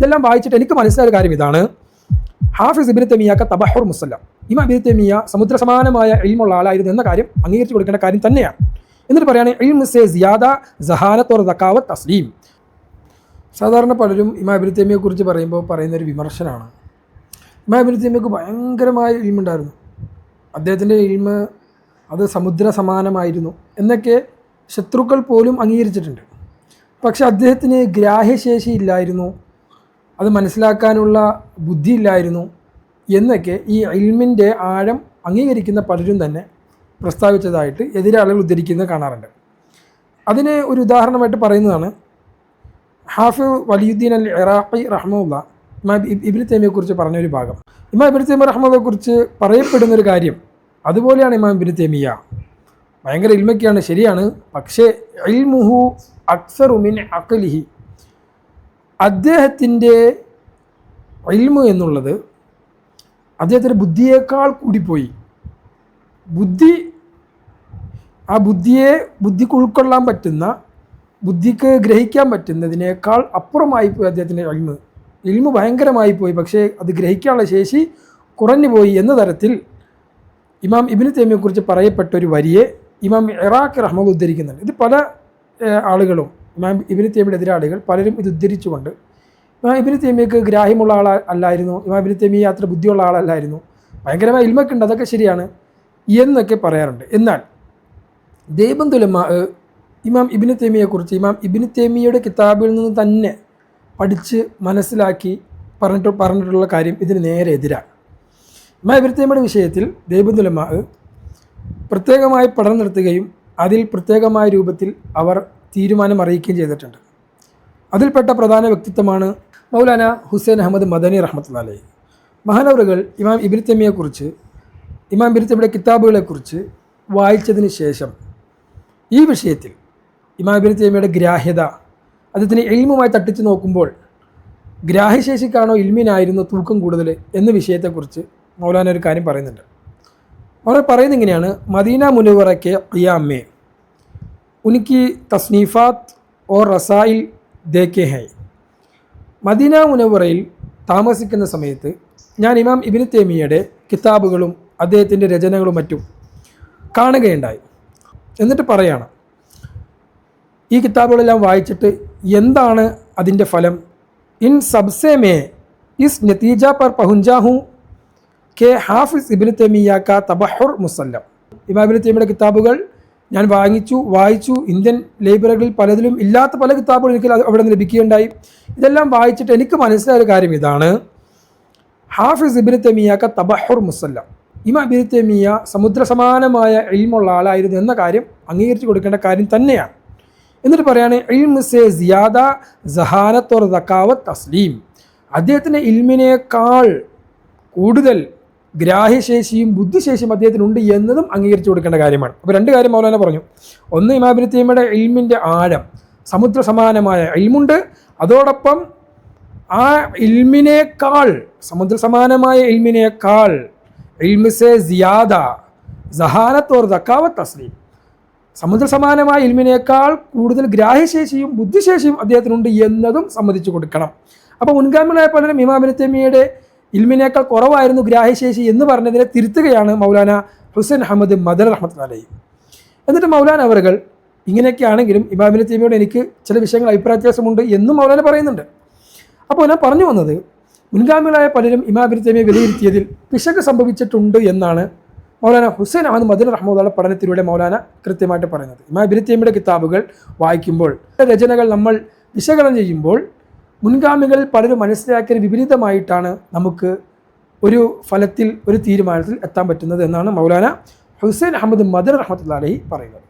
ഇതെല്ലാം വായിച്ചിട്ട് എനിക്ക് മനസ്സിലായ കാര്യം ഇതാണ്. ഹാഫിസ് ഇബിൻ തെമിയാക്ക തബഹുർ മുസല്ലാം ഇമാം ഇബിൻ തെമിയ സമുദ്ര സമാനമായ ഇൽമുള്ള ആളായിരുന്നു എന്ന കാര്യം അംഗീകരിച്ചു കൊടുക്കേണ്ട കാര്യം തന്നെയാണ്. എന്നിട്ട് പറയുകയാണെങ്കിൽ സേ സിയാദ സഹാനത്തോർ തക്കാവത്ത് തസ്ലീം. സാധാരണ പലരും ഇമാം ഇബിൻ തെമിയെ കുറിച്ച് പറയുമ്പോൾ പറയുന്ന ഒരു വിമർശനമാണ്. ഇമാം ഇബിൻ തെമിയക്ക് ഭയങ്കരമായ ഇൽമുണ്ടായിരുന്നു. അദ്ദേഹത്തിന്റെ ഇൽമ അത് സമുദ്ര സമാനമായിരുന്നു എന്നൊക്കെ ശത്രുക്കൾ പോലും അംഗീകരിച്ചിട്ടുണ്ട്. പക്ഷെ അദ്ദേഹത്തിന് ഗ്രാഹ്യശേഷി ഇല്ലായിരുന്നു. അത് മനസ്സിലാക്കാനുള്ള ബുദ്ധിയില്ലായിരുന്നു എന്നൊക്കെ ഈ ഇൽമിന്റെ ആഴം അംഗീകരിക്കുന്ന പലരും തന്നെ പ്രസ്താവിച്ചതായിട്ട് എതിരാളികൾ ഉദ്ധരിക്കുന്നത് കാണാറുണ്ട്. അതിന് ഒരു ഉദാഹരണമായിട്ട് പറയുന്നതാണ്. ഹാഫി വലിയുദ്ദീൻ അൽ ഇറാഖി റഹ്മുല്ല ഇമാം ഇബിൻ തേമിയെക്കുറിച്ച് പറഞ്ഞൊരു ഭാഗം. ഇമാം ഇബിൻ റഹ്മുള്ളയെക്കുറിച്ച് പറയപ്പെടുന്ന ഒരു കാര്യം അതുപോലെയാണ് ഇമാം ഇബിൻ തേമിയ. ഭയങ്കര ഇൽമയ്ക്കാണ് ശരിയാണ്. പക്ഷേ ഇൽമുഹു അക്സറുമിൻ അക്കലിഹി അദ്ദേഹത്തിന്റെ ഇൽമു എന്നുള്ളത് അദ്ദേഹത്തിന്റെ ബുദ്ധിയേക്കാൾ കൂടിപ്പോയി. ബുദ്ധി ആ ബുദ്ധിയെ ബുദ്ധിക്ക് ഉൾക്കൊള്ളാൻ പറ്റുന്ന ബുദ്ധിക്ക് ഗ്രഹിക്കാൻ പറ്റുന്നതിനേക്കാൾ അപ്പുറമായി പോയി അദ്ദേഹത്തിന്റെ ഇൽമ്. ഇൽമ് ഭയങ്കരമായി പോയി പക്ഷേ അത് ഗ്രഹിക്കാനുള്ള ശേഷി കുറഞ്ഞു പോയി എന്ന തരത്തിൽ ഇമാം ഇബിന് തേമിയെക്കുറിച്ച് പറയപ്പെട്ട ഒരു വരിയെ ഇമാം ഇറാഖ് റഹ്മദ് ഉദ്ധരിക്കുന്നുണ്ട്. ഇത് പല ആളുകളും ഇമാം ഇബിന് തേമിയുടെ എതിരാളികൾ പലരും ഇത് ഉദ്ധരിച്ചുകൊണ്ട് ഇമാം ഇബിന് തേമിയക്ക് ഗ്രാഹ്യമുള്ള ആൾ അല്ലായിരുന്നു. ഇമാം ഇബിന് തേമിയ അത്ര ബുദ്ധിയുള്ള ആളല്ലായിരുന്നു. ഭയങ്കരമായ ഇൽമൊക്കെ ഉണ്ട് അതൊക്കെ ശരിയാണ് എന്നൊക്കെ പറയാറുണ്ട്. എന്നാൽ ദേബന്തുലമ ഇമാം ഇബിന് തേമിയെക്കുറിച്ച് ഇമാം ഇബിന് തേമിയയുടെ കിതാബിൽ നിന്ന് തന്നെ പഠിച്ച് മനസ്സിലാക്കി പറഞ്ഞിട്ട് പറഞ്ഞിട്ടുള്ള കാര്യം ഇതിന് നേരെ എതിരാണ്. ഇമാം ഇബിന് തേമിയുടെ വിഷയത്തിൽ ദേബന്തുലമ പ്രത്യേകമായി പഠനം നടത്തുകയും അതിൽ പ്രത്യേകമായ രൂപത്തിൽ അവർ തീരുമാനം അറിയിക്കുകയും ചെയ്തിട്ടുണ്ട്. അതിൽപ്പെട്ട പ്രധാന വ്യക്തിത്വമാണ് മൗലാന ഹുസൈൻ അഹമ്മദ് മദനി റഹ്മത്തുള്ളി മഹാനവറുകൾ ഇമാം ഇബിൻ ഇമാം ഇബിൻ കിതാബുകളെക്കുറിച്ച് വായിച്ചതിന് ശേഷം ഈ വിഷയത്തിൽ ഇമാം ഇബിൻ ഗ്രാഹ്യത അദ്ദേഹത്തിന് എൽമുമായി തട്ടിച്ച് നോക്കുമ്പോൾ ഗ്രാഹ്യശേഷിക്കാണോ ഇൽമിനായിരുന്നു തൂക്കം കൂടുതൽ എന്ന വിഷയത്തെക്കുറിച്ച് മൗലാന ഒരു കാര്യം പറയുന്നുണ്ട്. അവർ പറയുന്നത് ഇങ്ങനെയാണ് മദീന മുനവറയ്ക്ക് ഖിയാമേ. ഉനിക്ക് തസ്നീഫാത്ത് ഓർ റസായിൽ ദേക്കെ ഹൈ മദീന മുനവറയിൽ താമസിക്കുന്ന സമയത്ത് ഞാൻ ഇമാം ഇബിന് തേമിയയുടെ കിതാബുകളും അദ്ദേഹത്തിന്റെ രചനകളും മറ്റും കാണുകയുണ്ടായി. എന്നിട്ട് പറയാണ് ഈ കിതാബുകളെല്ലാം വായിച്ചിട്ട് എന്താണ് അതിന്റെ ഫലം? ഇൻ സബ്സെ മേ ഇസ് നതീജ പർ പഹുഞ്ചാ ഹൂँ കെ ഹാഫിസ് ഇബിന് തേമിയാക്ക തബഹുർ മുസല്ലം. ഇമാം ഇബിന് തേമിയുടെ കിതാബുകൾ ഞാൻ വാങ്ങിച്ചു വായിച്ചു. ഇന്ത്യൻ ലൈബ്രറികളിൽ പലതിലും ഇല്ലാത്ത പല കിതാബുകളും എനിക്ക് അവിടെ നിന്ന് ലഭിക്കുകയുണ്ടായി. ഇതെല്ലാം വായിച്ചിട്ട് എനിക്ക് മനസ്സിലായ കാര്യം ഇതാണ്. ഹാഫിസ് ഇബിൻ തെമിയാക്ക തബഹുർ മുസല്ല. ഇമാം ഇബിൻ തെമിയ സമുദ്ര സമാനമായ ഇൽമുള്ള ആളായിരുന്നു എന്ന കാര്യം അംഗീകരിച്ചു കൊടുക്കേണ്ട കാര്യം തന്നെയാണ്. എന്നിട്ട് പറയാണ് ഇൽമ് സേ സിയാദ ജഹാനത്തോർ ദക്കാവത്ത് തസ്ലീം. അദ്ദേഹത്തിന്റെ ഇൽമിനേക്കാൾ കൂടുതൽ ഗ്രാഹ്യശേഷിയും ബുദ്ധിശേഷിയും അദ്ദേഹത്തിനുണ്ട് എന്നതും അംഗീകരിച്ചു കൊടുക്കേണ്ട കാര്യമാണ്. അപ്പോൾ രണ്ട് കാര്യം മൗലാന പറഞ്ഞു. ഒന്ന് ഇമാബിന് തീമയുടെ ഇൽമിന്റെ ആഴം സമുദ്ര സമാനമായ ഇൽമുണ്ട്. അതോടൊപ്പം ആ ഇൽമിനേക്കാൾ സമുദ്ര സമാനമായ ഇൽമിനേക്കാൾ ഇൽമിസെ സിയാദ സഹാനത്തോർ ദക്കാവത്ത് തസ്ലീം. സമുദ്ര സമാനമായ ഇൽമിനേക്കാൾ കൂടുതൽ ഗ്രാഹ്യശേഷിയും ബുദ്ധിശേഷിയും അദ്ദേഹത്തിനുണ്ട് എന്നതും സമ്മതിച്ചു കൊടുക്കണം. അപ്പോൾ മുൻഗാമികളായ പലരും ഇമാമിന് ഇൽമിനേക്കാൾ കുറവായിരുന്നു ഗ്രാഹ്യശേഷി എന്ന് പറഞ്ഞതിനെ തിരുത്തുകയാണ് മൗലാന ഹുസൈൻ അഹമ്മദ് മദർ റഹ്മത്ത് അലൈ എന്നിട്ട് മൗലാന അവറുകൾ ഇങ്ങനെയൊക്കെയാണെങ്കിലും ആണെങ്കിലും തീമിയോട് എനിക്ക് ചില വിഷയങ്ങൾ അഭിപ്രായ വ്യത്യാസമുണ്ട് എന്നും മൗലാന പറയുന്നുണ്ട്. അപ്പോൾ ഞാൻ പറഞ്ഞു വന്നത് മുൻഗാമികളായ പലരും ഇമാമിന് തീമിയെ വിലയിരുത്തിയതിൽ പിശക് സംഭവിച്ചിട്ടുണ്ട് എന്നാണ് മൗലാന ഹുസൈൻ അഹമ്മദ് മദീൻ റഹ്മുള്ള പഠനത്തിലൂടെ മൗലാന കൃത്യമായിട്ട് പറയുന്നത്. ഇമാം ബിരിത്തിയമ്മയുടെ കിതാബുകൾ വായിക്കുമ്പോൾ രചനകൾ നമ്മൾ വിശകലനം ചെയ്യുമ്പോൾ മുൻഗാമികൾ പലരും മനസ്സിലാക്കിയ വിപരീതമായിട്ടാണ് നമുക്ക് ഒരു ഫലത്തിൽ ഒരു തീരുമാനത്തിൽ എത്താൻ പറ്റുന്നത് എന്നാണ് മൗലാന ഹുസൈൻ അഹമ്മദ് മദർ റഹ്മത്തുള്ള അലഹി പറയുന്നത്.